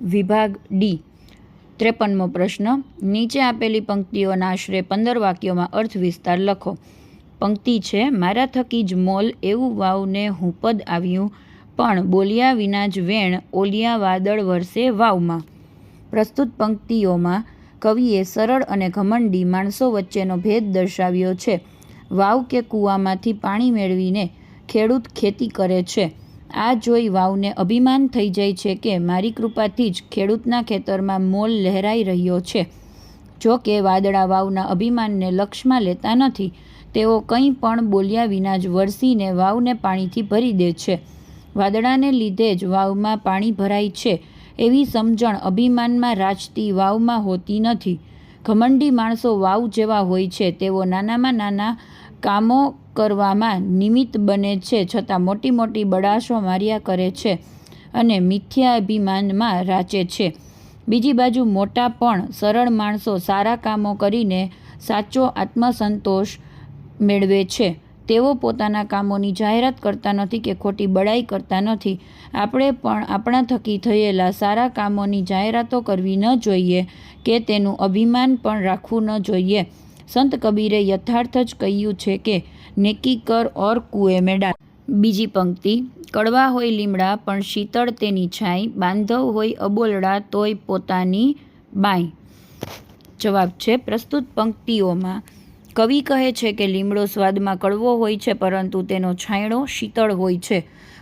વિભાગ ડી. ત્રેપનમો પ્રશ્ન, નીચે આપેલી પંક્તિઓના આશરે પંદર વાક્યોમાં અર્થ વિસ્તાર લખો. પંક્તિ છે, મારા થકી જ મોલ એવું વાવને હુંપદ આવ્યું, પણ બોલ્યા વિના જ વેણ ઓલિયા વાદળ વરસે વાવમાં. પ્રસ્તુત પંક્તિઓમાં કવિએ સરળ અને ઘમંડી માણસો વચ્ચેનો ભેદ દર્શાવ્યો છે. વાવ કે કૂવામાંથી પાણી મેળવીને ખેડૂત ખેતી કરે છે. આ જોઈ વાવને અભિમાન થઈ જાય છે કે મારી કૃપાથી જ ખેડૂતના ખેતરમાં મોલ લહેરાઈ રહ્યો છે. જો કે વાદળા વાવના અભિમાનને લક્ષમાં લેતા નથી, તેઓ કંઈ પણ બોલ્યા વિના જ વરસીને વાવને પાણીથી ભરી દે છે. વાદળાને લીધે જ વાવમાં પાણી ભરાય છે એવી સમજણ અભિમાનમાં રાચતી વાવમાં હોતી નથી. ઘમંડી માણસો વાવ જેવા હોય છે, તેઓ નાનામાં નાના કામો કરવામાં નિમિત્ત બને છે છતાં મોટી મોટી બડાશો માર્યા કરે છે અને મિથ્યા અભિમાનમાં રાચે છે. બીજી બાજુ મોટા પણ સરળ માણસો સારા કામો કરીને સાચો આત્મસંતોષ મેળવે છે. તેઓ પોતાના કામોની જાહેરાત કરતા નથી કે ખોટી બડાઈ કરતા નથી. આપણે પણ આપણા થકી થયેલા સારા કામોની જાહેરાતો કરવી ન જોઈએ કે તેનું અભિમાન પણ રાખવું ન જોઈએ. સંત કબીરે યથાર્થ જ કહ્યું છે કે નેકી કર ઓર કુએ મેડા બીજી પંક્તિ, કડવા હોય લીમડા, પણ શીતળ તેની છાંય બાંધવ હોય અબોલડા, તોય પોતાની બાય જવાબ છે, પ્રસ્તુત પંક્તિઓમાં. કવિ કહે છે કે લીમડો સ્વાદમાં કડવો હોય છે, પરંતુ તેનો છાંયડો શીતળ હોય છે.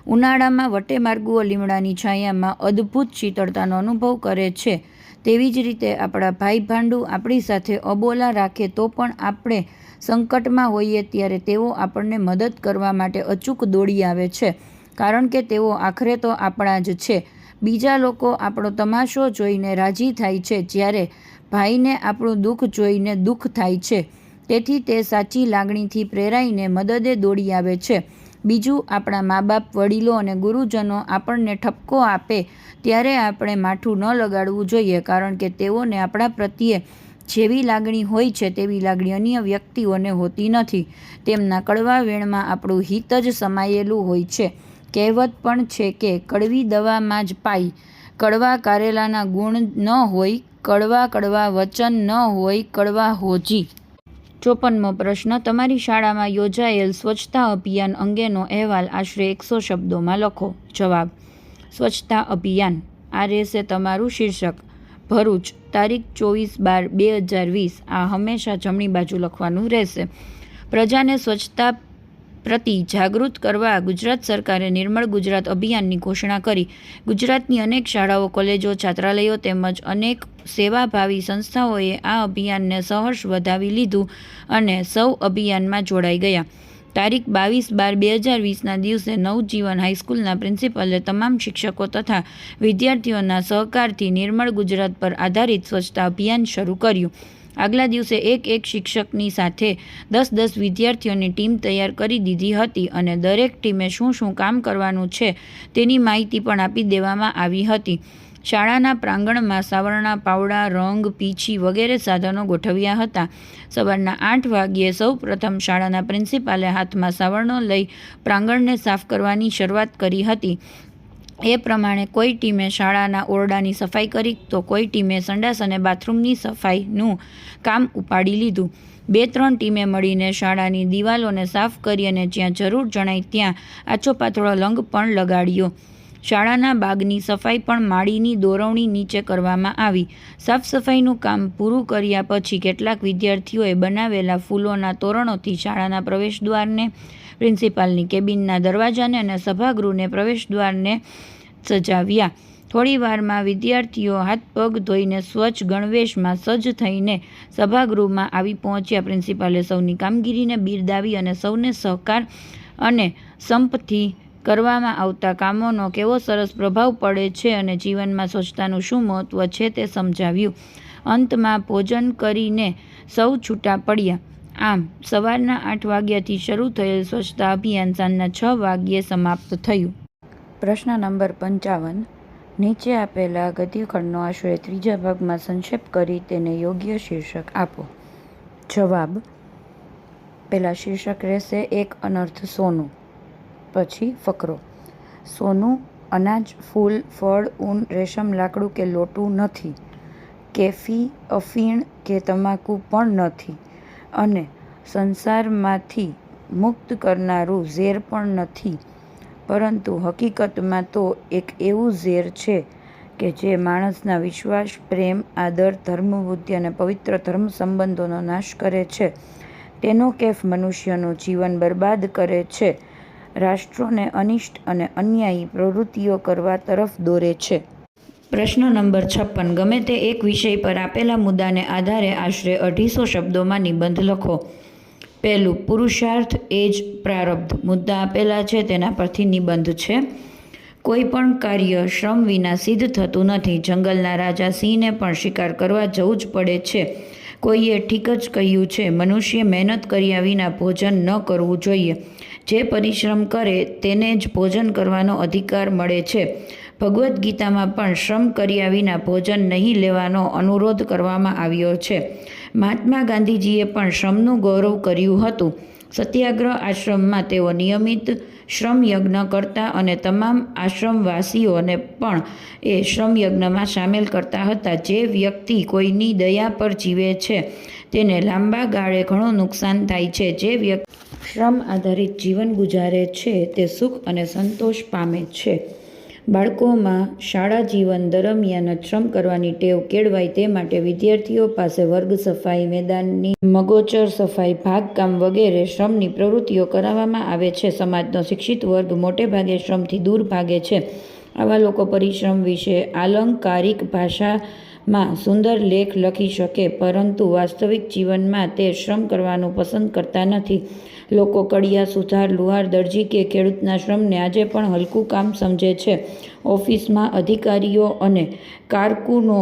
ઉનાળામાં વટે માર્ગુઓ લીમડાની છાયામાં અદ્ભુત શીતળતાનો અનુભવ કરે છે. તેવી જ રીતે આપણા ભાઈ ભાંડુ આપણી સાથે અબોલા રાખે તો પણ આપણે સંકટમાં હોઈએ ત્યારે તેઓ આપણને મદદ કરવા માટે અચૂક દોડી આવે છે. કારણ કે તેઓ આખરે તો આપણા જ છે. બીજા લોકો આપણો તમાશો જોઈને રાજી થાય છે જ્યારે ભાઈને આપણું દુઃખ જોઈને દુઃખ થાય છે. તેથી તે સાચી લાગણીથી પ્રેરાઈને મદદે દોડી આવે છે. બીજું આપણા મા બાપ વડીલો અને ગુરુજનો આપણને ઠપકો આપે ત્યારે આપણે માઠું ન લગાડવું જોઈએ કારણ કે તેઓને આપણા પ્રત્યે જેવી લાગણી હોય છે તેવી લાગણી અન્ય વ્યક્તિઓને હોતી નથી. તેમના કડવા વેણમાં આપણું હિત જ સમાયેલું હોય છે. કહેવત પણ છે કે કડવી દવામાં જ પાઈ. કડવા કારેલાના ગુણ ન હોય, કડવા કડવા વચન ન હોય, કડવા હોજી. ચોપનમો પ્રશ્ન, તમારી શાળામાં યોજાયેલ સ્વચ્છતા અભિયાન અંગેનો અહેવાલ આશરે એકસો શબ્દોમાં લખો. જવાબ, સ્વચ્છતા અભિયાન, આ રહેશે તમારું શીર્ષક. ભરૂચ, તારીખ ચોવીસ બાર બે હજાર વીસ, આ હંમેશા જમણી બાજુ લખવાનું રહેશે. પ્રજાને સ્વચ્છતા પ્રતિ જાગૃત કરવા ગુજરાત સરકારે નિર્મળ ગુજરાત અભિયાનની ઘોષણા કરી. ગુજરાતની અનેક શાળાઓ, કોલેજો, છાત્રાલયો તેમજ અનેક સેવાભાવી સંસ્થાઓએ આ અભિયાનને સહર્ષ વધાવી લીધું અને સૌ અભિયાનમાં જોડાઈ ગયા. તારીખ બાવીસ બાર બે હજાર વીસના દિવસે નવજીવન હાઈસ્કૂલના પ્રિન્સિપલે તમામ શિક્ષકો તથા વિદ્યાર્થીઓના સહકારથી નિર્મળ ગુજરાત પર આધારિત સ્વચ્છતા અભિયાન શરૂ કર્યું. આગલા દિવસે એક એક શિક્ષકની સાથે દસ દસ વિદ્યાર્થીઓની ટીમ તૈયાર કરી દીધી હતી અને દરેક ટીમે શું શું કામ કરવાનું છે તેની માહિતી પણ આપી દેવામાં આવી હતી. શાળાના પ્રાંગણમાં સાવરણા, પાવડા, રંગ, પીછી વગેરે સાધનો ગોઠવ્યા હતા. સવારના આઠ વાગ્યે સૌ પ્રથમ શાળાના પ્રિન્સિપાલે હાથમાં સાવરણો લઈ પ્રાંગણને સાફ કરવાની શરૂઆત કરી હતી. એ પ્રમાણે કોઈ ટીમે શાળાના ઓરડાની સફાઈ કરી તો કોઈ ટીમે સંડાસ અને બાથરૂમની સફાઈનું કામ ઉપાડી લીધું. બે ત્રણ ટીમે મળીને શાળાની દિવાલોને સાફ કરી અને જ્યાં જરૂર જણાય ત્યાં આછો પાતળો લંગ પણ લગાડ્યો. શાળાના બાગની સફાઈ પણ માળીની દોરવણી નીચે કરવામાં આવી. સાફ સફાઈનું કામ પૂરું કર્યા પછી કેટલાક વિદ્યાર્થીઓએ બનાવેલા ફૂલોના તોરણોથી શાળાના પ્રવેશદ્વારને, પ્રિન્સિપાલની કેબિનના દરવાજાને અને સભાગૃહને પ્રવેશદ્વારને સજાવ્યા. થોડીવારમાં વિદ્યાર્થીઓ હાથ પગ ધોઈને સ્વચ્છ ગણવેશમાં સજ્જ થઈને સભાગૃહમાં આવી પહોંચ્યા. પ્રિન્સિપાલે સૌની કામગીરીને બિરદાવી અને સૌને સહકાર અને સંપથી કરવામાં આવતા કામોનો કેવો સરસ પ્રભાવ પડે છે અને જીવનમાં સ્વચ્છતાનું શું મહત્ત્વ છે તે સમજાવ્યું. અંતમાં ભોજન કરીને સૌ છૂટા પડ્યા. આમ, સવારના આઠ વાગ્યાથી શરૂ થયેલ સ્વચ્છતા અભિયાન સાંજના છ વાગ્યે સમાપ્ત થયું. પ્રશ્ન નંબર પંચાવન. નીચે આપેલા ગતિખંડનો આશરે ત્રીજા ભાગમાં સંક્ષેપ કરી તેને યોગ્ય શીર્ષક આપો. જવાબ. પહેલાં શીર્ષક રહેશે, એક અનર્થ સોનું. પછી ફકરો. સોનું અનાજ, ફૂલ, ફળ, ઊન, રેશમ, લાકડું કે લોટું નથી. કેફી, અફીણ કે તમાકુ પણ નથી. અને સંસારમાંથી મુક્ત કરનારું ઝેર પણ નથી. પરંતુ હકીકતમાં તો એક એવું ઝેર છે કે જે માણસના વિશ્વાસ, પ્રેમ, આદર, ધર્મબુદ્ધિ અને પવિત્ર ધર્મ સંબંધોનો નાશ કરે છે. તેનો કેફ મનુષ્યનું જીવન બરબાદ કરે છે. રાષ્ટ્રોને અનિષ્ટ અને અન્યાયી પ્રવૃત્તિઓ કરવા તરફ દોરે છે. પ્રશ્ન નંબર છપ્પન. ગમે તે એક વિષય પર આપેલા મુદ્દાને આધારે આશરે અઢીસો શબ્દોમાં નિબંધ લખો. પહેલું, પુરુષાર્થ એ જ પ્રારબ્ધ. મુદ્દા આપેલા છે, તેના પરથી નિબંધ છે. કોઈ પણ કાર્ય શ્રમ વિના સિદ્ધ થતું નથી. જંગલના રાજા સિંહને પણ શિકાર કરવા જવું જ પડે છે. કોઈએ ઠીક જ કહ્યું છે, મનુષ્ય મહેનત કર્યા વિના ભોજન ન કરવું જોઈએ. જે પરિશ્રમ કરે તેને જ ભોજન કરવાનો અધિકાર મળે છે. ભગવદ્ ગીતામાં પણ શ્રમ કર્યા વિના ભોજન નહીં લેવાનો અનુરોધ કરવામાં આવ્યો છે. મહાત્મા ગાંધીજીએ પણ શ્રમનું ગૌરવ કર્યું હતું. સત્યાગ્રહ આશ્રમમાં તેઓ નિયમિત શ્રમ યજ્ઞ કરતા અને તમામ આશ્રમવાસીઓને પણ એ શ્રમ યજ્ઞમાં સામેલ કરતા હતા. જે વ્યક્તિ કોઈની દયા પર જીવે છે, તેને લાંબા ગાળે ઘણું નુકસાન થાય છે. જે વ્યક્તિ શ્રમ આધારિત જીવન ગુજારે છે, તે સુખ અને સંતોષ પામે છે. બાળકોમાં શાળા જીવન દરમિયાન શ્રમ કરવાની ટેવ કેળવાય તે માટે વિદ્યાર્થીઓ પાસે વર્ગ સફાઈ મેદાનની મગોચર સફાઈ, ભાગકામ વગેરે શ્રમની પ્રવૃત્તિઓ કરાવવામાં આવે છે. સમાજનો શિક્ષિત વર્ગ મોટે ભાગે શ્રમથી દૂર ભાગે છે. આવા લોકો પરિશ્રમ વિશે આલંકારિક ભાષામાં સુંદર લેખ લખી શકે, પરંતુ વાસ્તવિક જીવનમાં તે શ્રમ કરવાનું પસંદ કરતા નથી. લોકો કડિયા સુથાર લુહાર, દરજી કે ખેડૂતના શ્રમને આજે પણ હલકું કામ સમજે છે. ઓફિસમાં અધિકારીઓ અને કારકુનો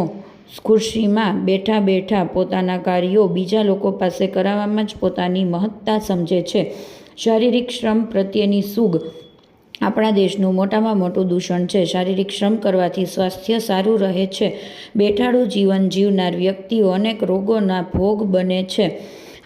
ખુરશીમાં બેઠા બેઠા પોતાના કાર્યો બીજા લોકો પાસે કરાવવામાં જ પોતાની મહત્તા સમજે છે. શારીરિક શ્રમ પ્રત્યેની સૂગ આપણા દેશનું મોટામાં મોટું દૂષણ છે. શારીરિક શ્રમ કરવાથી સ્વાસ્થ્ય સારું રહે છે. બેઠાડું જીવન જીવનાર વ્યક્તિઓ અનેક રોગોના ભોગ બને છે.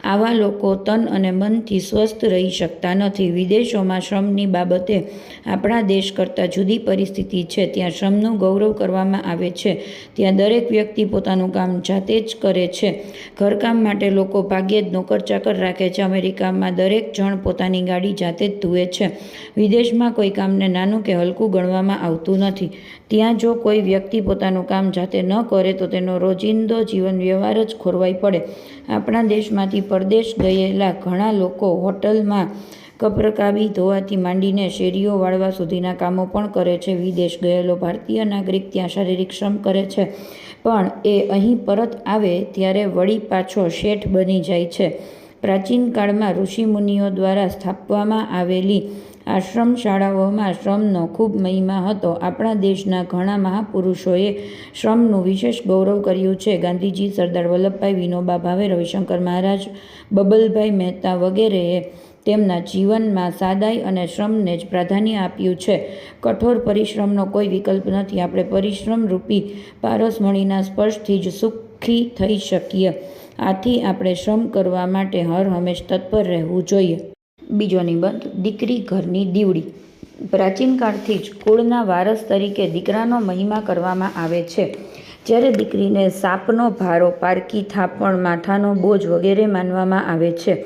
આવા લોકો તન અને મનથી સ્વસ્થ રહી શકતા નથી. વિદેશોમાં શ્રમની બાબતે આપણા દેશ કરતાં જુદી પરિસ્થિતિ છે. ત્યાં શ્રમનું ગૌરવ કરવામાં આવે છે. ત્યાં દરેક વ્યક્તિ પોતાનું કામ જાતે જ કરે છે. ઘરકામ માટે લોકો ભાગ્યે જ નોકર ચાકર રાખે છે. અમેરિકામાં દરેક જણ પોતાની ગાડી જાતે જ ધુએ છે. વિદેશમાં કોઈ કામને નાનું કે હલકું ગણવામાં આવતું નથી. ત્યાં જો કોઈ વ્યક્તિ પોતાનું કામ જાતે ન કરે તો તેનો રોજિંદો જીવન વ્યવહાર જ ખોરવાઈ પડે. આપણા દેશમાંથી પરદેશ ગયેલા ઘણા લોકો હોટલમાં કપરકાવી ધોવાથી માંડીને શેરીઓ વાળવા સુધીના કામો પણ કરે છે. વિદેશ ગયેલો ભારતીય નાગરિક ત્યાં શારીરિક શ્રમ કરે છે, પણ એ અહીં પરત આવે ત્યારે વળી પાછો શેઠ બની જાય છે. પ્રાચીન કાળમાં ઋષિમુનિઓ દ્વારા સ્થાપવામાં આવેલી આશ્રમ શાળાઓમાં શ્રમનો ખૂબ મહિમા હતો. આપણા દેશના ઘણા મહાપુરુષોએ શ્રમનું વિશેષ ગૌરવ કર્યું છે. ગાંધીજી, સરદાર વલ્લભભાઈ વિનોબા ભાવે, રવિશંકર મહારાજ, બબલભાઈ મહેતા વગેરેએ તેમના જીવનમાં સાદાઈ અને શ્રમને જ પ્રાધાન્ય આપ્યું છે. કઠોર પરિશ્રમનો કોઈ વિકલ્પ નથી. આપણે પરિશ્રમ રૂપી પારસમણીના સ્પર્શથી જ સુખી થઈ શકીએ. આથી આપણે શ્રમ કરવા માટે હર હંમેશ તત્પર રહેવું જોઈએ. બીજો નિબંધ, દીકરી ઘરની દીવડી. પ્રાચીન કાળથી જ કુળના વારસ તરીકે દીકરાનો મહિમા કરવામાં આવે છે. જ્યારે દીકરીને સાપનો ભારો, પારકી, થાપણ, માથાનો બોજ વગેરે માનવામાં આવે છે.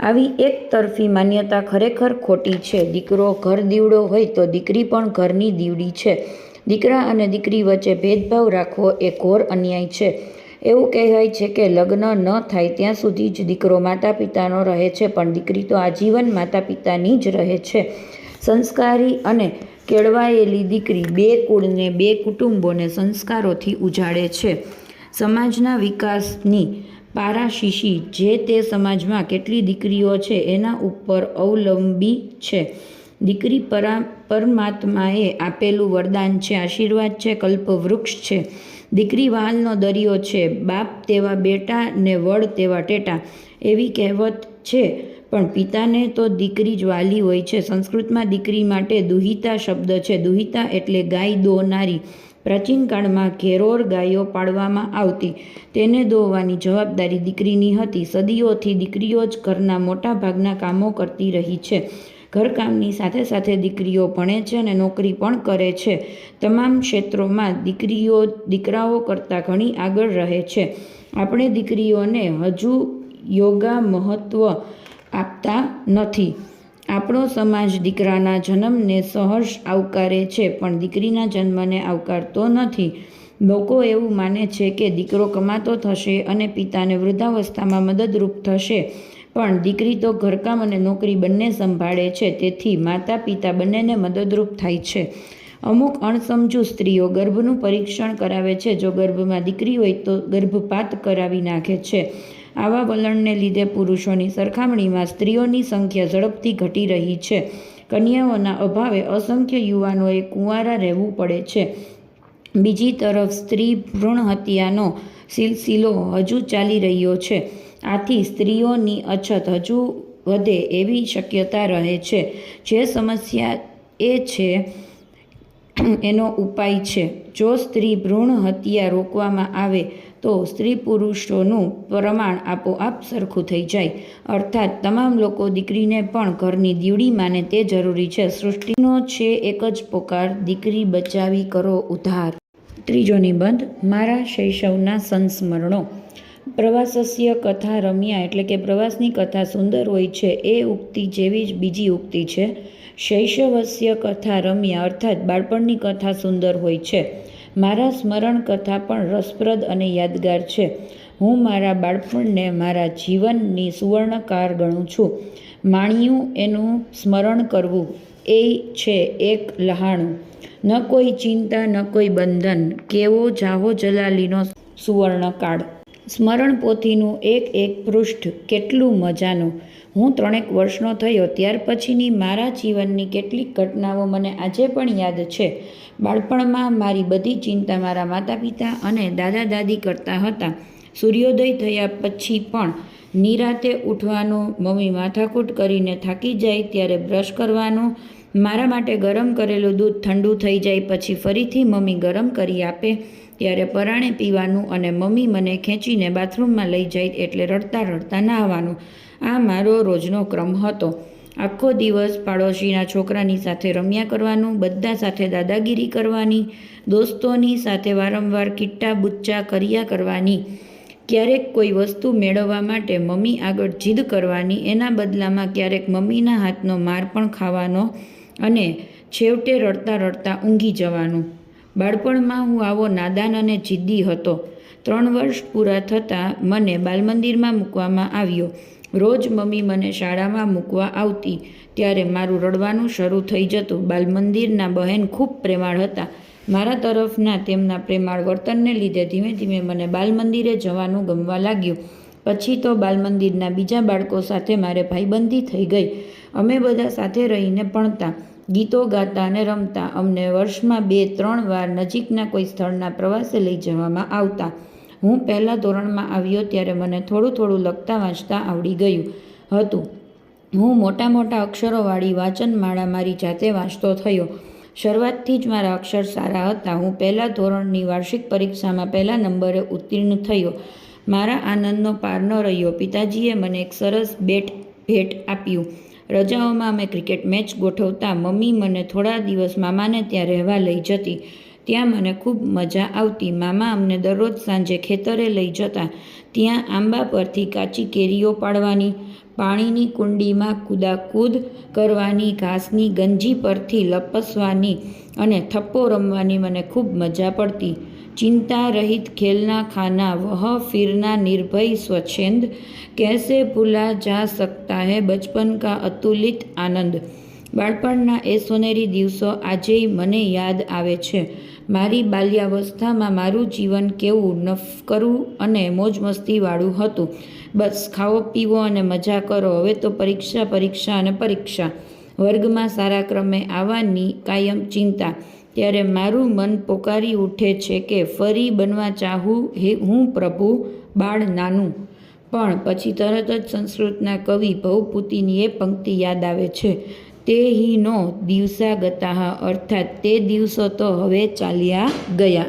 આવી એક તરફી માન્યતા ખરેખર ખોટી છે. દીકરો ઘર દીવડો હોય તો દીકરી પણ ઘરની દીવડી છે. દીકરા અને દીકરી વચ્ચે ભેદભાવ રાખવો એ ઘોર અન્યાય છે. એવું કહેવાય છે કે લગ્ન ન થાય ત્યાં સુધી જ દીકરો માતા પિતાનો રહે છે, પણ દીકરી તો આજીવન માતા પિતાની જ રહે છે. સંસ્કારી અને કેળવાયેલી દીકરી બે કુળને, બે કુટુંબોને સંસ્કારોથી ઉજાડે છે. સમાજના વિકાસની પારાશીશી જે તે સમાજમાં કેટલી દીકરીઓ છે એના ઉપર અવલંબી છે. દીકરી પરા, પરમાત્માએ આપેલું વરદાન છે, આશીર્વાદ છે, કલ્પવૃક્ષ છે. દીકરી વહાલનો દરિયો છે, બાપ તેવા બેટા ને વડ તેવા ટેટા, એવી કહેવત છે. પણ પિતાને તો દીકરી જ વાલી હોય છે. સંસ્કૃતમાં દીકરી માટે દુહિતા શબ્દ છે. દુહિતા એટલે ગાય દોનારી. પ્રાચીન કાળમાં ઘેરોર ગાયો પાડવામાં આવતી. તેને દોવાની જવાબદારી દીકરીની હતી. સદીઓથી દીકરીઓ જ ઘરના મોટા ભાગના કામો કરતી રહી છે. ઘરકામની સાથે સાથે દીકરીઓ ભણે છે અને નોકરી પણ કરે છે. તમામ ક્ષેત્રોમાં દીકરીઓ, દીકરાઓ કરતાં ઘણી આગળ રહે છે. આપણે દીકરીઓને હજુ યોગા મહત્ત્વ આપતા નથી. આપણો સમાજ દીકરાના જન્મને સહર્ષ આવકારે છે, પણ દીકરીના જન્મને આવકારતો નથી. લોકો એવું માને છે કે દીકરો કમાતો થશે અને પિતાને વૃદ્ધાવસ્થામાં મદદરૂપ થશે. પણ દીકરી તો ઘરકામ અને નોકરી બંને સંભાળે છે, તેથી માતા પિતા બંનેને મદદરૂપ થાય છે. અમુક અણસમજુ સ્ત્રીઓ ગર્ભનું પરીક્ષણ કરાવે છે, જો ગર્ભમાં દીકરી હોય તો ગર્ભપાત કરાવી નાખે છે. આવા વલણને લીધે પુરુષોની સરખામણીમાં સ્ત્રીઓની સંખ્યા ઝડપથી ઘટી રહી છે. કન્યાઓના અભાવે અસંખ્ય યુવાનોએ કુંવારા રહેવું પડે છે. બીજી તરફ સ્ત્રી ભ્રૂણ હત્યાનો સિલસિલો હજુ ચાલી રહ્યો છે. આથી સ્ત્રીઓની અછત હજુ વધે એવી શક્યતા રહે છે. જે સમસ્યા એ છે, એનો ઉપાય છે. જો સ્ત્રી ભ્રૂણ હત્યા રોકવામાં આવે, તો સ્ત્રી પુરુષોનું પ્રમાણ આપોઆપ સરખું થઈ જાય. અર્થાત, તમામ લોકો દીકરીને પણ ઘરની દીવડી માને તે જરૂરી છે. સૃષ્ટિનો છે એક જ પોકાર, દીકરી બચાવી કરો ઉધાર. ત્રીજો નિબંધ, મારા શૈશવના સંસ્મરણો. પ્રવાસસ્ય કથા રમ્યા એટલે કે પ્રવાસની કથા સુંદર હોય છે, એ ઉક્તિ જેવી જ બીજી ઉક્તિ છે. શૈશવસ્ય કથા રમ્યા અર્થાત બાળપણની કથા સુંદર હોય છે. મારા સ્મરણ કથા પણ રસપ્રદ અને યાદગાર છે. હું મારા બાળપણને મારા જીવનની સુવર્ણકાર ગણું છું. માણ્યું એનું સ્મરણ કરવું એ છે એક લહાણું. ન કોઈ ચિંતા, ન કોઈ બંધન, કેવો જાહો જલાલીનો સુવર્ણકાળ. સ્મરણ પોથીનું એક એક પૃષ્ઠ કેટલું મજાનું. હું ત્રણેક વર્ષનો થયો, ત્યાર પછીની મારા જીવનની કેટલીક ઘટનાઓ મને આજે પણ યાદ છે. બાળપણમાં મારી બધી ચિંતા મારા માતા પિતા અને દાદા દાદી કરતા હતા. સૂર્યોદય થયા પછી પણ નિરાતે ઉઠવાનું, મમ્મી માથાકૂટ કરીને થાકી જાય ત્યારે બ્રશ કરવાનું, મારા માટે ગરમ કરેલું દૂધ ઠંડુ થઈ જાય પછી ફરીથી મમ્મી ગરમ કરી આપે ત્યારે પરાણે પીવાનું અને મમ્મી મને ખેંચીને બાથરૂમમાં લઈ જાય એટલે રડતા રડતા નહાવાનું. આ મારો રોજનો ક્રમ હતો. આખો દિવસ પાડોશીના છોકરાની સાથે રમ્યા કરવાનું, બધા સાથે દાદાગીરી કરવાની, દોસ્તોની સાથે વારંવાર કિટ્ટા બુચ્ચા કર્યા કરવાની. ક્યારેક કોઈ વસ્તુ મેળવવા માટે મમ્મી આગળ જીદ કરવાની, એના બદલામાં ક્યારેક મમ્મીના હાથનો માર પણ ખાવાનો અને છેવટે રડતા રડતા ઊંઘી જવાનું. બાળપણમાં હું આવો નાદાન અને જિદ્દી હતો. ત્રણ વર્ષ પૂરા થતાં મને બાલમંદિરમાં મૂકવામાં આવ્યો. રોજ મમ્મી મને શાળામાં મૂકવા આવતી. ત્યારે મારું રડવાનું શરૂ થઈ જતું. બાલમંદિરના બહેન ખૂબ પ્રેમાળ હતા. મારા તરફના તેમના પ્રેમાળ વર્તનને લીધે ધીમે ધીમે મને બાલમંદિરે જવાનું ગમવા લાગ્યું. પછી તો બાલમંદિરના બીજા બાળકો સાથે મારે ભાઈબંધી થઈ ગઈ. અમે બધા સાથે રહીને ભણતા. ગીતો ગાતા અને રમતા અમને વર્ષમાં બે, ત્રણ વાર નજીકના કોઈ સ્થળના પ્રવાસે લઈ જવામાં આવતા. હું પહેલાં ધોરણમાં આવ્યો ત્યારે મને થોડું થોડું લખતા, વાંચતા આવડી ગયું હતું. હું મોટા મોટા અક્ષરોવાળી વાંચનમાળા મારી જાતે વાંચતો થયો. શરૂઆતથી જ મારા અક્ષર સારા હતા. હું પહેલાં ધોરણની વાર્ષિક પરીક્ષામાં પહેલા નંબરે ઉત્તીર્ણ થયો. મારા આનંદનો પાર ન રહ્યો. પિતાજીએ મને એક સરસ બેટ, ભેટ આપ્યું. રજાઓમાં અમે ક્રિકેટ મેચ ગોઠવતા મમ્મી મને થોડા દિવસ મામાને ત્યાં રહેવા લઈ જતી. ત્યાં મને ખૂબ મજા આવતી. મામા અમને દરરોજ સાંજે ખેતરે લઈ જતા. ત્યાં આંબા પરથી કાચી કેરીઓ પાડવાની, પાણીની કુંડીમાં કૂદાકૂદ કરવાની, ઘાસની ગંજી પરથી લપસવાની અને થપ્પો રમવાની મને ખૂબ મજા પડતી. ચિંતા રહિત ખેલના ખાના વહ ફિરના નિર્ભય સ્વચ્છંદ કેસે ભૂલા જા સકતા હૈ બચપન કા અતુલિત આનંદ? બાળપણના એ સોનેરી દિવસો આજેય મને યાદ આવે છે. મારી બાલ્યાવસ્થામાં મારું જીવન કેવું નફકરું અને મોજ મસ્તીવાળું હતું. બસ ખાવો પીવો અને મજા કરો, હવે તો પરીક્ષા પરીક્ષા અને પરીક્ષા. વર્ગમાં સારા ક્રમે આવવાની કાયમ ચિંતા. ત્યારે મારું મન પોકારી ઉઠે છે કે ફરી બનવા ચાહું હે, હું પ્રભુ, બાળ નાનું. પણ પછી તરત જ સંસ્કૃતના કવિ ભવપુતિની એ પંક્તિ યાદ આવે છે. તે હિનો દિવસા ગતાહ અર્થાત તે દિવસો તો હવે ચાલ્યા ગયા.